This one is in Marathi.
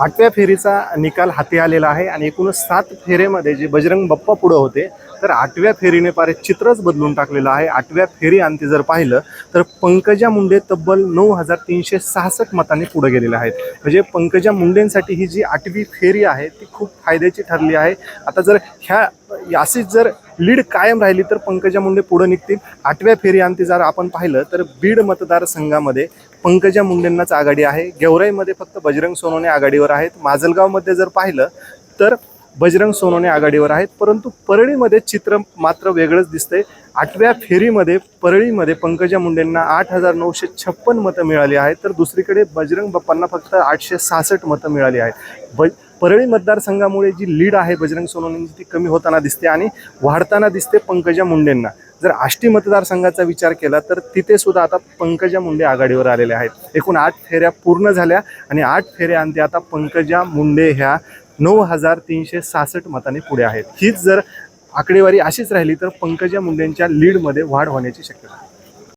आठव्या फेरीचा निकाल हाती आलेला आहे आणि एकूणच सात फेरेमध्ये जे बजरंग बप्पा पुढं होते तर आठव्या फेरीने पारे चित्रच बदलून टाकलेलं आहे. आठव्या फेरी अंती जर पाहिलं तर पंकजा मुंडे तब्बल नऊ हजार तीनशे सहासष्ट मतांनी पुढे गेलेले आहेत. म्हणजे पंकजा मुंडेंसाठी ही जी आठवी फेरी आहे ती खूप फायद्याची ठरली आहे. आता जर ह्या अशीच जर लीड कायम राहिली तर पंकजा मुंडे पुढे निघतील. आठव्या फेरी जर आपण पाहिलं तर बीड मतदारसंघामध्ये पंकजा मुंडेंनाच आघाडी आहे. गेवराईमध्ये फक्त बजरंग सोनवणे आघाडीवर आहेत. माजलगावमध्ये जर पाहिलं तर बजरंग सोनवणे आघाडीवर आहेत. परंतु परळीमध्ये चित्र मात्र वेगळंच दिसतंय. आठव्या फेरीमध्ये परळीमध्ये पंकजा मुंडेंना आठ हजार नऊशे छप्पन मतं मिळाली आहेत. तर दुसरीकडे बजरंग बाप्पांना फक्त आठशे सहासष्ट मतं मिळाली आहेत. ब परळी मतदारसंघामुळे जी लीड आहे बजरंग सोनवणेंची ती कमी होताना दिसते आणि वाढताना दिसते पंकजा मुंडेंना. जर आष्टी मतदारसंघाचा विचार केला तर तिथे सुद्धा आता पंकजा मुंडे आघाडीवर आलेल्या आहेत. एकूण आठ फेऱ्या पूर्ण झाल्या आणि आठ फेऱ्याअंती आता पंकजा मुंडे ह्या नऊ हजार तीनशे सहासष्ट मतांनी पुढे आहेत. हीच जर आकडेवारी अशीच राहिली तर पंकजा मुंडेंच्या लीडमध्ये वाढ होण्याची शक्यता आहे.